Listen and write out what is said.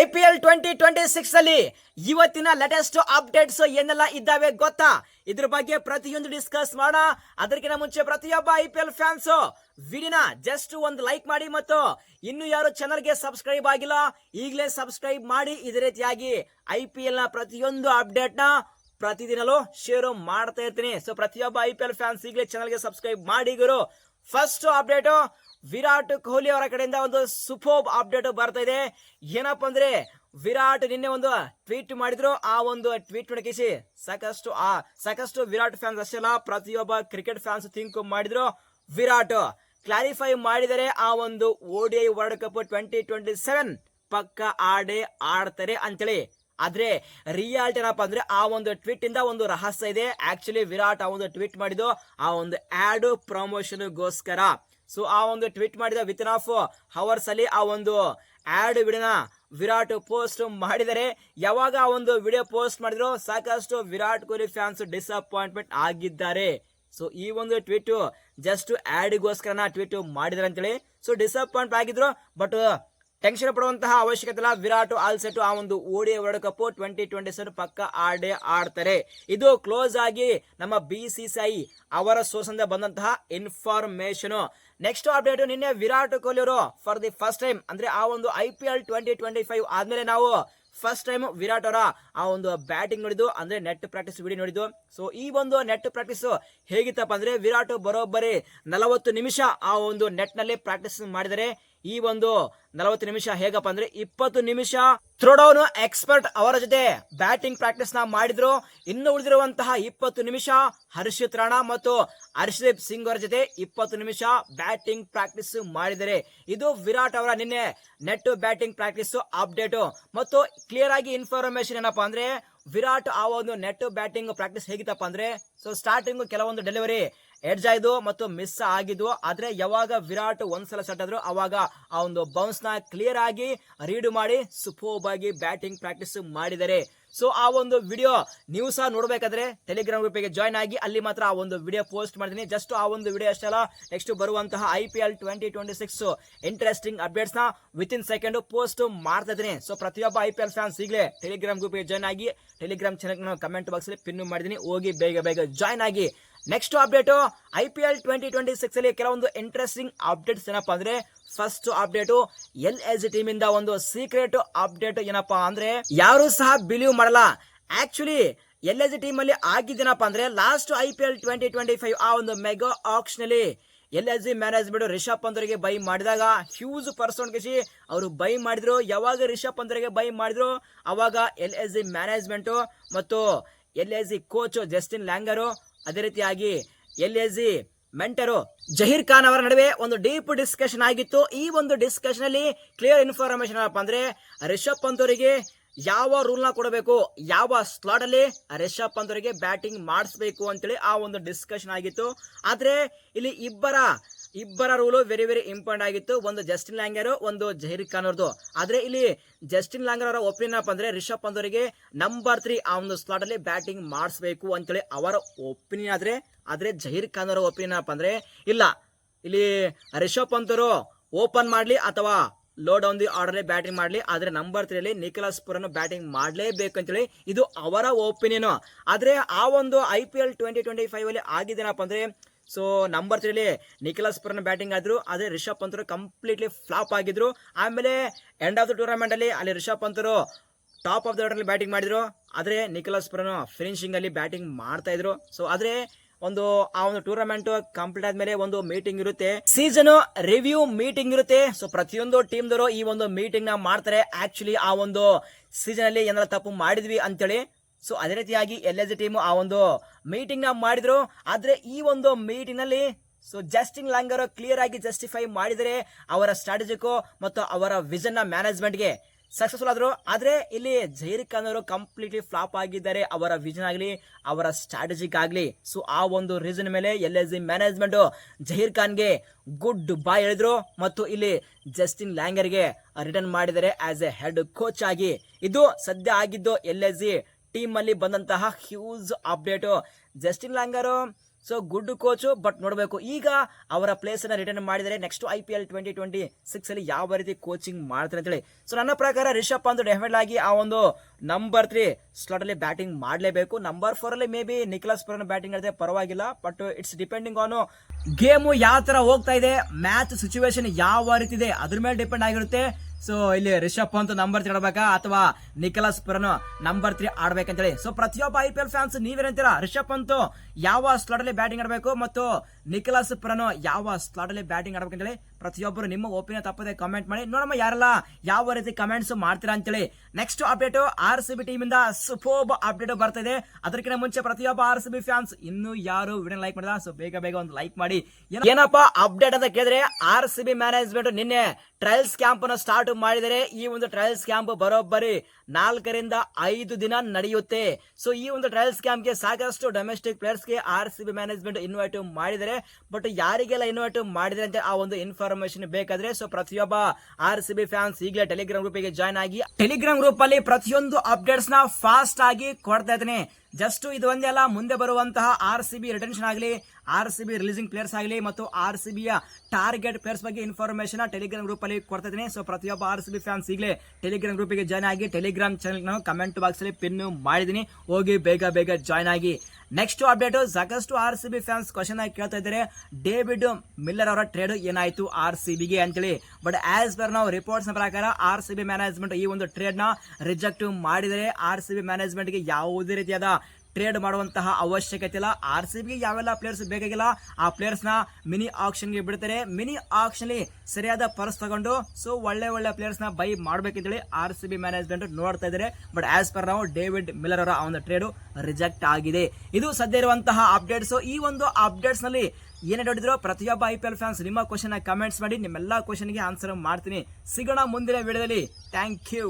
I P L twenty twenty six ಅಲ್ಲಿ ಇವತ್ತಿನ latest updates ಏನೆಲ್ಲ ಇದ್ದಾವೆ ಗೊತ್ತಾ? ಇದ್ರ ಬಗ್ಗೆ ಪ್ರತಿಯೊಂದು ಡಿಸ್ಕಸ್ ಮಾಡೋಣ. ಅದಕ್ಕಿಂತ ಮುಂಚೆ ಪ್ರತಿಯೊಬ್ಬ ಐ ಪಿ ಎಲ್ ಫ್ಯಾನ್ಸ್ ವಿಡಿಯೋನ ಜಸ್ಟ್ ಒಂದು ಲೈಕ್ ಮಾಡಿ ಮತ್ತು ಇನ್ನು ಯಾರು ಚಾನಲ್ಗೆ ಸಬ್ಸ್ಕ್ರೈಬ್ ಆಗಿಲ್ಲ, ಈಗಲೇ ಸಬ್ಸ್ಕ್ರೈಬ್ ಮಾಡಿ. ಇದೇ ರೀತಿಯಾಗಿ ಐ ಪಿ ಎಲ್ನ ಪ್ರತಿಯೊಂದು ಅಪ್ಡೇಟ್ನ ಪ್ರತಿದಿನಲೂ ಶೇರ್ ಮಾಡ್ತಾ ಇರ್ತೀನಿ. ಸೊ ಪ್ರತಿಯೊಬ್ಬ ಐ ಪಿ ಎಲ್ ಫ್ಯಾನ್ಸ್ ಈಗಲೇ ಚಾನಲ್ಗೆ ಸಬ್ಸ್ಕ್ರೈಬ್ ಮಾಡಿ ಗುರು. ಫಸ್ಟ್ ಅಪ್ಡೇಟು ವಿರಾಟ್ ಕೊಹ್ಲಿ ಅವರ ಕಡೆಯಿಂದ ಒಂದು ಸುಪೋಬ್ ಅಪ್ಡೇಟ್ ಬರ್ತಾ ಇದೆ. ಏನಪ್ಪ ಅಂದ್ರೆ, ವಿರಾಟ್ ನಿನ್ನೆ ಒಂದು ಟ್ವೀಟ್ ಮಾಡಿದ್ರು. ಆ ಒಂದು ಟ್ವೀಟ್ ನೋಡಕಿಸಿ ಸಾಕಷ್ಟು, ಆ, ಸಾಕಷ್ಟು ವಿರಾಟ್ ಫ್ಯಾನ್ಸ್ ಅಷ್ಟೇ ಪ್ರತಿಯೊಬ್ಬ ಕ್ರಿಕೆಟ್ ಫ್ಯಾನ್ಸ್ ಥಿಂಕ್ ಮಾಡಿದ್ರು. ವಿರಾಟ್ ಕ್ಲಾರಿಫೈ ಮಾಡಿದರೆ ಆ ಒಂದು ODI world cup twenty twenty seven ಪಕ್ಕ ಆಡೇ ಆಡ್ತಾರೆ ಅಂತೇಳಿ. ಆದ್ರೆ ರಿಯಾಲಿಟಿ ಏನಪ್ಪ ಅಂದ್ರೆ ಆ ಒಂದು ಟ್ವೀಟ್ ಇಂದ ಒಂದು ರಹಸ್ಯ ಇದೆ. ಆಕ್ಚುಲಿ ವಿರಾಟ್ ಆ ಒಂದು ಟ್ವೀಟ್ ಮಾಡಿದ್ದು ಆ ಒಂದು ಆಡ್ ಪ್ರಮೋಷನ್ಗೋಸ್ಕರ ಸೊ ಆ ಒಂದು ಟ್ವೀಟ್ ಮಾಡಿದ ವಿತ್ ಆಫ್ ಹವರ್ಸ್ ಅಲ್ಲಿ ಆ ಒಂದು ಆಡ್ ವಿಡಿಯೋನ ವಿರಾಟ್ ಪೋಸ್ಟ್ ಮಾಡಿದರೆ ಯಾವಾಗ ಆ ಒಂದು ವಿಡಿಯೋ ಪೋಸ್ಟ್ ಮಾಡಿದ್ರು ಸಾಕಷ್ಟು ವಿರಾಟ್ ಕೊಹ್ಲಿ ಫ್ಯಾನ್ಸ್ ಡಿಸಪಾಯಿಂಟ್ಮೆಂಟ್ ಆಗಿದ್ದಾರೆ. ಸೊ ಈ ಒಂದು ಟ್ವೀಟ್ ಜಸ್ಟ್ ಆಡ್ಗೋಸ್ಕರ ಟ್ವೀಟ್ ಮಾಡಿದ್ರಂತೇಳಿ ಅಂತೇಳಿ. ಸೊ ಡಿಸಪಾಯಿಂಟ್ ಆಗಿದ್ರು ಬಟ್ ಟೆನ್ಷನ್ ಪಡುವಂತಹ ಅವಶ್ಯಕತೆ ಇಲ್ಲ. ವಿರಾಟ್ ಆಲ್ ಸೆಟ್ ಆ ಒಂದು ODI world cup twenty twenty seven ಪಕ್ಕ ಆಡೇ ಆಡ್ತಾರೆ. ಇದು ಕ್ಲೋಸ್ ಆಗಿ ನಮ್ಮ ಬಿ ಸಿ ಐ ಅವರ ಸೋರ್ಸಿಂದ ಬಂದಂತಹ ಇನ್ಫಾರ್ಮೇಶನ್ ನೆಕ್ಸ್ಟ್ ಅಪ್ಡೇಟ್ ನಿನ್ನೆ ವಿರಾಟ್ ಕೊಹ್ಲಿ ಅವರು ಫಾರ್ ದಿ ಫಸ್ಟ್ ಟೈಮ್ ಅಂದ್ರೆ ಆ ಒಂದು I P L twenty twenty five ಆದ್ಮೇಲೆ ನಾವು ಫಸ್ಟ್ ಟೈಮ್ ವಿರಾಟ್ ಅವರ ಆ ಒಂದು ಬ್ಯಾಟಿಂಗ್ ನೋಡಿದ್ದು, ಅಂದ್ರೆ ನೆಟ್ ಪ್ರಾಕ್ಟೀಸ್ ವಿಡಿಯೋ ನೋಡಿದ್ದು. ಸೊ ಈ ಒಂದು ನೆಟ್ ಪ್ರಾಕ್ಟೀಸ್ ಹೇಗಿತ್ತಪ್ಪ ಅಂದ್ರೆ ವಿರಾಟ್ ಬರೋಬ್ಬರಿ ನಲವತ್ತು ನಿಮಿಷ ಆ ಒಂದು ನೆಟ್ನಲ್ಲಿ ಪ್ರಾಕ್ಟೀಸ್ ಮಾಡಿದರೆ ಈ ಒಂದು ನಲವತ್ತು ನಿಮಿಷ ಹೇಗಪ್ಪ ಅಂದ್ರೆ ಇಪ್ಪತ್ತು ನಿಮಿಷ ಥ್ರೋಡೌನ್ ಎಕ್ಸ್ಪರ್ಟ್ ಅವರ ಜೊತೆ ಬ್ಯಾಟಿಂಗ್ ಪ್ರಾಕ್ಟೀಸ್ನ ಮಾಡಿದ್ರು. ಇನ್ನು ಉಳಿದಿರುವಂತಹ ಇಪ್ಪತ್ತು ನಿಮಿಷ ಹರ್ಷಿತ್ ರಾಣಾ ಮತ್ತು ಹರ್ಷದೀಪ್ ಸಿಂಗ್ ಅವರ ಜೊತೆ ಇಪ್ಪತ್ತು ನಿಮಿಷ ಬ್ಯಾಟಿಂಗ್ ಪ್ರಾಕ್ಟೀಸ್ ಮಾಡಿದರೆ ಇದು ವಿರಾಟ್ ಅವರ ನಿನ್ನೆ ನೆಟ್ ಬ್ಯಾಟಿಂಗ್ ಪ್ರಾಕ್ಟೀಸ್ ಅಪ್ಡೇಟ್. ಮತ್ತು ಕ್ಲಿಯರ್ ಆಗಿ ಇನ್ಫಾರ್ಮೇಶನ್ ಏನಪ್ಪಾ ಅಂದ್ರೆ ವಿರಾಟ್ ಆ ಒಂದು ನೆಟ್ ಬ್ಯಾಟಿಂಗ್ ಪ್ರಾಕ್ಟೀಸ್ ಹೇಗಿತ್ತಪ್ಪ ಅಂದ್ರೆ ಸೊ ಸ್ಟಾರ್ಟಿಂಗ್ ಕೆಲವೊಂದು ಡೆಲಿವರಿ ಎಡ್ಜ್ ಆಯ್ದು ಮತ್ತು ಮಿಸ್ ಆಗಿದ್ವು. ಆದ್ರೆ ಯಾವಾಗ ವಿರಾಟ್ ಒಂದ್ಸಲ ಸೆಟ್ ಆದ್ರು ಅವಾಗ ಆ ಒಂದು ಬೌನ್ಸ್ನ ಕ್ಲಿಯರ್ ಆಗಿ ರೀಡ್ ಮಾಡಿ ಸೂಪರ್ಬ್ ಆಗಿ ಬ್ಯಾಟಿಂಗ್ ಪ್ರಾಕ್ಟೀಸ್ ಮಾಡಿದ್ದಾರೆ. ಸೊ ಆ ಒಂದು ವಿಡಿಯೋ ನೀವು ಸಹ ನೋಡಬೇಕಾದ್ರೆ ಟೆಲಿಗ್ರಾಮ್ ಗ್ರೂಪಿಗೆ ಜಾಯ್ನ್ ಆಗಿ ಅಲ್ಲಿ ಮಾತ್ರ ಆ ಒಂದು ವಿಡಿಯೋ ಪೋಸ್ಟ್ ಮಾಡ್ತೀನಿ. ಜಸ್ಟ್ ಆ ಒಂದು ವಿಡಿಯೋ ಅಷ್ಟೇ ಅಲ್ಲ ನೆಕ್ಸ್ಟ್ ಬರುವಂತಹ I P L twenty twenty six interesting ಅಪ್ಡೇಟ್ಸ್ನ within second post ಮಾಡ್ತಾ ಇದ್ದೀನಿ. ಸೊ ಪ್ರತಿಯೊಬ್ಬ ಐ ಪಿ ಎಲ್ ಫ್ಯಾನ್ಸ್ ಈಗಲೇ ಟೆಲಿಗ್ರಾಮ್ ಗ್ರೂಪಿಗೆ ಜಾಯ್ನ್ ಆಗಿ ಟೆಲಿಗ್ರಾಮ್ ಚಾನಲ್ ಕಮೆಂಟ್ ಬಾಕ್ಸ್ ಅಲ್ಲಿ ಪಿನ್ ಮಾಡಿದ್ದೀನಿ. ಹೋಗಿ ಬೇಗ ಬೇಗ ಜಾಯ್ನ್ ಆಗಿ next update I P L twenty twenty six ಅಲ್ಲಿ ಕೆಲವೊಂದು ಇಂಟ್ರೆಸ್ಟಿಂಗ್ ಅಪ್ಡೇಟ್ಸ್ ಏನಪ್ಪ ಅಂದ್ರೆ first update L S team ಇಂದ ಒಂದು ಸೀಕ್ರೆಟ್ ಅಪ್ಡೇಟ್ ಏನಪ್ಪಾ ಅಂದ್ರೆ, ಯಾರು ಸಹ ಬಿಲೀವ್ ಮಾಡಲ್ಲ. ಆಕ್ಚುಲಿ ಎಲ್ ಎಸ್ ಟೀಮ್ ಅಲ್ಲಿ ಆಗಿದ್ದೇನಪ್ಪ ಅಂದ್ರೆ last I P L twenty twenty five ಆ ಒಂದು ಮೆಗಾ ಆಕ್ಷನ್ ಅಲ್ಲಿ L S G management Rishabh ಪಂತರಿಗೆ buy ಮಾಡಿದಾಗ ಹ್ಯೂಜ್ ಪರ್ಸೆಂಟೇಜ್ ಅವರು ಬೈ ಮಾಡಿದ್ರು. ಯಾವಾಗ ರಿಷಬ್ ಪಂತರಿಗೆ ಬೈ ಮಾಡಿದ್ರು? ಅವಾಗ ಎಲ್ ಎಸ್ ಜಿ ಮ್ಯಾನೇಜ್ಮೆಂಟ್ ಮತ್ತು L S G coach Justin Langer ಅದೇ ರೀತಿಯಾಗಿ ಎಲ್ ಎಜಿ ಮೆಂಟರು ಜಹೀರ್ ಖಾನ್ ಅವರ ನಡುವೆ ಒಂದು ಡೀಪ್ ಡಿಸ್ಕಷನ್ ಆಗಿತ್ತು. ಈ ಒಂದು ಡಿಸ್ಕಷನ್ ಅಲ್ಲಿ ಕ್ಲಿಯರ್ ಇನ್ಫಾರ್ಮೇಶನ್ ಏನಪ್ಪ ಅಂದ್ರೆ ರಿಷಬ್ ಪಂತ್ ಅವರಿಗೆ ಯಾವ ರೂಲ್ನ ಕೊಡಬೇಕು, ಯಾವ ಸ್ಲಾಟ್ ಅಲ್ಲಿ ರಿಷಬ್ ಪಂತ್ ಅವರಿಗೆ ಬ್ಯಾಟಿಂಗ್ ಮಾಡಿಸ್ಬೇಕು ಅಂತೇಳಿ ಆ ಒಂದು ಡಿಸ್ಕಷನ್ ಆಗಿತ್ತು. ಆದ್ರೆ ಇಲ್ಲಿ ಇಬ್ಬರ ಇಬ್ಬರ ರೂಲು ವೆರಿ ವೆರಿ ಇಂಪಾರ್ಟೆಂಟ್ ಆಗಿತ್ತು. ಒಂದು ಜಸ್ಟಿನ್ ಲ್ಯಾಂಗರ್ ಒಂದು ಜಹೀರ್ ಖಾನ್ ಅವ್ರದ್ದು. ಆದ್ರೆ ಇಲ್ಲಿ ಜಸ್ಟಿನ್ ಲ್ಯಾಂಗರ್ ಅವರ ಒಪಿನಿಯನ್ ಏನಪ್ಪ ಅಂದ್ರೆ, ರಿಷಬ್ ಪಂತ್ ಅವರಿಗೆ ನಂಬರ್ ತ್ರೀ ಆ ಒಂದು ಸ್ಲಾಟ್ ಅಲ್ಲಿ ಬ್ಯಾಟಿಂಗ್ ಮಾಡಿಸ್ಬೇಕು ಅಂತೇಳಿ ಅವರ ಒಪಿನಿಯನ್ ಆದ್ರೆ ಆದ್ರೆ ಜಹೀರ್ ಖಾನ್ ಅವರ ಒಪಿನಿಯನ್ ಏನಪ್ಪ ಅಂದ್ರೆ, ಇಲ್ಲ. ಇಲ್ಲಿ ರಿಷಬ್ ಪಂತ್ ಅವರು ಓಪನ್ ಮಾಡ್ಲಿ ಅಥವಾ low down the order batting ಮಾಡಲಿ, ಆದ್ರೆ ನಂಬರ್ ತ್ರೀ ಅಲ್ಲಿ ನಿಖಲಾಸ್ ಪುರನ್ ಬ್ಯಾಟಿಂಗ್ ಮಾಡಲೇಬೇಕು ಅಂತೇಳಿ ಇದು ಅವರ ಒಪಿನಿಯನ್ ಆದ್ರೆ ಆ ಒಂದು I P L twenty twenty five ಅಲ್ಲಿ ಆಗಿದ್ದೇನಪ್ಪ ಅಂದ್ರೆ ಸೊ ನಂಬರ್ ತ್ರೀಲಿ ನಿಖಿಲಾಸ್ ಪುರನ್ ಬ್ಯಾಟಿಂಗ್ ಆದ್ರು ಆದರೆ ರಿಷಬ್ ಪಂತರು ಕಂಪ್ಲೀಟ್ಲಿ ಫ್ಲಾಪ್ ಆಗಿದ್ರು. ಆಮೇಲೆ ಎಂಡ್ ಆಫ್ ದ ಟೂರ್ನಮೆಂಟ್ ಅಲ್ಲಿ ರಿಷಬ್ ಪಂತರು ಟಾಪ್ ಆಫ್ ದ ಆರ್ಡರ್ ಅಲ್ಲಿ ಬ್ಯಾಟಿಂಗ್ ಮಾಡಿದ್ರು. ಆದ್ರೆ ನಿಖಿಲಾಸ್ ಫಿನಿಶಿಂಗ್ ಅಲ್ಲಿ ಬ್ಯಾಟಿಂಗ್ ಮಾಡ್ತಾಯಿದ್ರು ಸೊ ಆದ್ರೆ ಒಂದು, ಆ ಒಂದು ಟೂರ್ನಮೆಂಟ್ ಕಂಪ್ಲೀಟ್ ಆದ್ಮೇಲೆ ಒಂದು ಮೀಟಿಂಗ್ ಇರುತ್ತೆ. ಸೀಸನ್ ರಿವ್ಯೂ ಮೀಟಿಂಗ್ ಇರುತ್ತೆ. ಸೊ ಪ್ರತಿಯೊಂದು ಟೀಮ್ ದವರು ಈ ಒಂದು ಮೀಟಿಂಗ್ನ ಮಾಡ್ತಾರೆ. ಆಕ್ಚುಲಿ ಆ ಒಂದು ಸೀಸನ್ ಅಲ್ಲಿ ತಪ್ಪು ಮಾಡಿದ್ವಿ ಅಂತೇಳಿ ಸೊ ಅದೇ ರೀತಿಯಾಗಿ ಎಲ್ ಎಸ್ ಟೀಮ್ ಆ ಒಂದು ಮೀಟಿಂಗ್ನ ಮಾಡಿದ್ರು. ಆದ್ರೆ ಈ ಒಂದು ಮೀಟಿಂಗ್ನಲ್ಲಿ ಸೊ ಜಸ್ಟಿನ್ ಲಾಂಗರ್ ಕ್ಲಿಯರ್ ಆಗಿ ಜಸ್ಟಿಫೈ ಮಾಡಿದರೆ ಅವರ ಸ್ಟ್ರಾಟಜಿಗೂ ಮತ್ತು ಅವರ ವಿಷನ್ನ ಮ್ಯಾನೇಜ್ಮೆಂಟ್ಗೆ ಸಕ್ಸಸ್ಫುಲ್ ಆದ್ರು. ಆದರೆ ಇಲ್ಲಿ ಜೈರ್ ಖಾನ್ ಅವರು ಕಂಪ್ಲೀಟ್ಲಿ ಫ್ಲಾಪ್ ಆಗಿದ್ದಾರೆ. ಅವರ ವಿಷನ್ ಆಗಲಿ, ಅವರ ಸ್ಟ್ರಾಟಜಿಕ್ ಆಗಲಿ. ಸೊ ಆ ಒಂದು ರೀಸನ್ ಮೇಲೆ L S G management Zaheer ಖಾನ್ಗೆ good bye ಹೇಳಿದ್ರು. ಮತ್ತು ಇಲ್ಲಿ ಜಸ್ಟಿನ್ ಲ್ಯಾಂಗರ್ಗೆ ರಿಟರ್ನ್ ಮಾಡಿದರೆ ಆ್ಯಸ್ ಎ ಹೆಡ್ ಕೋಚ್ ಆಗಿ. ಇದು ಸದ್ಯ ಆಗಿದ್ದು ಎಲ್ ಎಸ್ ಜಿ ಟೀಮ್ ಅಲ್ಲಿ ಬಂದಂತಹ huge update Justin Langer so good coach but ನೋಡಬೇಕು. ಈಗ ಅವರ ಪ್ಲೇಸ್ ಅನ್ನ ರಿಟರ್ನ್ ಮಾಡಿದರೆ next I P L twenty twenty six ಅಲ್ಲಿ ಯಾವ ರೀತಿ ಕೋಚಿಂಗ್ ಮಾಡ್ತಾರೆ ಅಂತೇಳಿ. ಸೊ ನನ್ನ ಪ್ರಕಾರ ರಿಷಬ್ ಪಂತ್ ಡೆಫಿನೆಟ್ ಆಗಿ ಆ ಒಂದು ನಂಬರ್ ತ್ರೀ ಸ್ಲಾಟ್ ಅಲ್ಲಿ ಬ್ಯಾಟಿಂಗ್ ಮಾಡಲೇಬೇಕು. ನಂಬರ್ ಫೋರ್ ಅಲ್ಲಿ maybe Nicholas Pooran batting ಆಡಿದ್ರೆ ಪರವಾಗಿಲ್ಲ but it's depending on game ಯಾವ ತರ ಹೋಗ್ತಾ ಇದೆ ಮ್ಯಾಚ್ ಸಿಚುವೇಶನ್ ಯಾವ ರೀತಿ ಇದೆ, ಅದ್ರ ಮೇಲೆ ಡಿಪೆಂಡ್ ಆಗಿರುತ್ತೆ. ಸೊ ಇಲ್ಲಿ ರಿಷಬ್ ಪಂತ್ ನಂಬರ್ ತ್ರೀ ಆಡ್ಬೇಕಾ? ಅಥವಾ ನಿಖಲಸ್ ಪುರನ್ ನಂಬರ್ ತ್ರೀ ಆಡ್ಬೇಕಂತೇಳಿ. ಸೊ ಪ್ರತಿಯೊಬ್ಬ ಐ ಪಿ ಎಲ್ ಫ್ಯಾನ್ಸ್ ನೀವೇನಂತೀರಾ ರಿಷಬ್ ಪಂತ್ ಯಾವ ಸ್ಲಾಟ್ ಅಲ್ಲಿ ಬ್ಯಾಟಿಂಗ್ ಆಡಬೇಕು ಮತ್ತು ನಿಖಲಸ್ ಪುರನ್ ಯಾವ ಸ್ಲಾಟ್ ಅಲ್ಲಿ ಬ್ಯಾಟಿಂಗ್ ಆಡ್ಬೇಕಂತೇಳಿ? ಪ್ರತಿಯೊಬ್ಬರು ನಿಮ್ಮ ಒಪಿನಿಯನ್ ತಪ್ಪದೆ ಕಮೆಂಟ್ ಮಾಡಿ. ನೋಡಮ್ಮ ಯಾರಲ್ಲ ಯಾವ ರೀತಿ ಕಮೆಂಟ್ಸ್ ಮಾಡ್ತೀರಾ ಅಂತೇಳಿ. Next update R C B team ಇಂದ ಸುಪೋಬ್ ಅಪ್ಡೇಟ್ ಬರ್ತಾ ಇದೆ ಅದಕ್ಕಿಂತ ಮುಂಚೆ ಪ್ರತಿಯೊಬ್ಬ ಆರ್ ಸಿ ಬಿ ಫ್ಯಾನ್ಸ್ ಇನ್ನು ಯಾರು ವಿಡಿಯೋ ಲೈಕ್ ಮಾಡಿದ ಸೊ ಬೇಗ ಬೇಗ ಒಂದು ಲೈಕ್ ಮಾಡಿ. ಏನಪ್ಪ ಅಪ್ಡೇಟ್ ಅಂತ ಕೇಳಿದ್ರೆ ಆರ್ ಸಿ ಬಿ ಮ್ಯಾನೇಜ್ಮೆಂಟ್ ನಿನ್ನೆ ಟ್ರಯಲ್ಸ್ ಕ್ಯಾಂಪ್ ಅನ್ನು ಸ್ಟಾರ್ಟ್ ಮಾಡಿದರೆ ಈ ಒಂದು ಟ್ರಯಲ್ಸ್ ಕ್ಯಾಂಪ್ ಬರೋಬ್ಬರಿ ನಾಲ್ಕರಿಂದ ಐದು ದಿನ ನಡೆಯುತ್ತೆ. ಸೊ ಈ ಒಂದು ಟ್ರಯಲ್ಸ್ ಕ್ಯಾಂಪ್ಗೆ ಸಾಕಷ್ಟು domestic ಪ್ಲೇಯರ್ಸ್ಗೆ R C B management invite ಮಾಡಿದರೆ. ಬಟ್ ಯಾರಿಗೆಲ್ಲ ಇನ್ವೈಟ್ ಮಾಡಿದರೆ ಅಂತ ಆ ಒಂದು ಇನ್ಫಾರ್ಮೇಶನ್ ಬೇಕಾದ್ರೆ ಸೊ ಪ್ರತಿಯೊಬ್ಬ ಆರ್ ಸಿ ಬಿ ಫ್ಯಾನ್ಸ್ ಈಗಲೇ ಟೆಲಿಗ್ರಾಮ್ ಗ್ರೂಪಿಗೆ ಜಾಯ್ನ್ ಆಗಿ ಟೆಲಿಗ್ರಾಮ್ ಗ್ರೂಪ್ ಅಲ್ಲಿ ಪ್ರತಿಯೊಂದು ಅಪ್ಡೇಟ್ಸ್ನ ಫಾಸ್ಟ್ ಆಗಿ ಕೊಡ್ತಾ ಇದ್ದೇನೆ. ಜಸ್ಟ್ ಇದು ಒಂದೇ ಅಲ್ಲ, ಮುಂದೆ ಬರುವಂತಹ ಆರ್ ಸಿ ಬಿ ರಿಟೆನ್ಷನ್ ಆಗಲಿ R C B releasing players ಆಗಲಿ ಮತ್ತು ಆರ್ ಸಿ ಬಿಯ ಟಾರ್ಗೆಟ್ ಪ್ಲೇಯರ್ಸ್ ಬಗ್ಗೆ ಇನ್ಫಾರ್ಮೇಶನ್ ಟೆಲಿಗ್ರಾಮ್ ಗ್ರೂಪ್ ಅಲ್ಲಿ ಕೊಡ್ತಾ ಇದ್ದೀನಿ ಸೊ ಪ್ರತಿಯೊಬ್ಬ ಆರ್ ಸಿ ಬಿ ಫ್ಯಾನ್ಸ್ ಈಗಲೇ ಟೆಲಿಗ್ರಾಮ್ ಗ್ರೂಪಿಗೆ ಜಾಯ್ನ್ ಆಗಿ ಟೆಲಿಗ್ರಾಮ್ ಚಾನಲ್ ನಾನು ಕಮೆಂಟ್ ಬಾಕ್ಸ್ ಅಲ್ಲಿ ಪಿನ್ ಮಾಡಿದ್ದೀನಿ. ಹೋಗಿ ಬೇಗ ಬೇಗ ಜಾಯ್ನ್ ಆಗಿ. ನೆಕ್ಸ್ಟ್ ಅಪ್ಡೇಟ್ ಸಾಕಷ್ಟು R C B fans question ಆಗಿ ಕೇಳ್ತಾ ಇದ್ದಾರೆ. ಡೇವಿಡ್ ಮಿಲ್ಲರ್ ಅವರ ಟ್ರೇಡ್ ಏನಾಯ್ತು ಆರ್ ಸಿ ಬಿಗೆ ಅಂತೇಳಿ. ಬಟ್ ಆಸ್ ಪರ್ ನಾವು ರಿಪೋರ್ಟ್ಸ್ನ ಪ್ರಕಾರ ಆರ್ ಸಿ ಬಿ ಮ್ಯಾನೇಜ್ಮೆಂಟ್ ಈ ಒಂದು ಟ್ರೇಡ್ನ ರಿಜೆಕ್ಟ್ ಮಾಡಿದರೆ ಆರ್ ಸಿ ಬಿ ಮ್ಯಾನೇಜ್ಮೆಂಟ್ಗೆ ಯಾವುದೇ ರೀತಿಯಾದ ಟ್ರೇಡ್ ಮಾಡುವಂತಹ ಅವಶ್ಯಕತೆ ಇಲ್ಲ. ಆರ್ ಸಿ ಬಿಗೆ ಯಾವೆಲ್ಲ ಪ್ಲೇಯರ್ಸ್ ಬೇಕಾಗಿಲ್ಲ, ಆ ಪ್ಲೇಯರ್ಸ್ನ ಮಿನಿ ಆಕ್ಷನ್ಗೆ ಬಿಡ್ತಾರೆ. ಮಿನಿ ಆಕ್ಷನ್ ಸರಿಯಾದ ಪರ್ಸ್ ತಗೊಂಡು ಸೊ ಒಳ್ಳೆ ಒಳ್ಳೆ ಪ್ಲೇಯರ್ಸ್ನ ಬೈ ಮಾಡ್ಬೇಕಂತೇಳಿ ಆರ್ ಸಿ ಬಿ ಮ್ಯಾನೇಜ್ಮೆಂಟ್ ನೋಡ್ತಾ ಇದ್ದಾರೆ. ಬಟ್ ಆಸ್ ಪರ್ ನಾವು ಡೇವಿಡ್ ಮಿಲ್ಲರ್ ಅವರ ಒಂದು ಟ್ರೇಡ್ ರಿಜೆಕ್ಟ್ ಆಗಿದೆ. ಇದು ಸದ್ಯ ಇರುವಂತಹ ಅಪ್ಡೇಟ್ಸ್ ಈ ಒಂದು ಅಪ್ಡೇಟ್ಸ್ನಲ್ಲಿ ಏನೇ ನೋಡಿದ್ರು ಪ್ರತಿಯೊಬ್ಬ ಐ ಪಿ ಎಲ್ ಫ್ಯಾನ್ಸ್ ನಿಮ್ಮ ಕ್ವಶನ್ ಕಮೆಂಟ್ಸ್ ಮಾಡಿ, ನಿಮ್ಮೆಲ್ಲ ಕ್ವಶನ್ಗೆ ಆನ್ಸರ್ ಮಾಡ್ತೀನಿ. ಸಿಗೋಣ ಮುಂದಿನ ವಿಡಿಯೋದಲ್ಲಿ ಥ್ಯಾಂಕ್ ಯು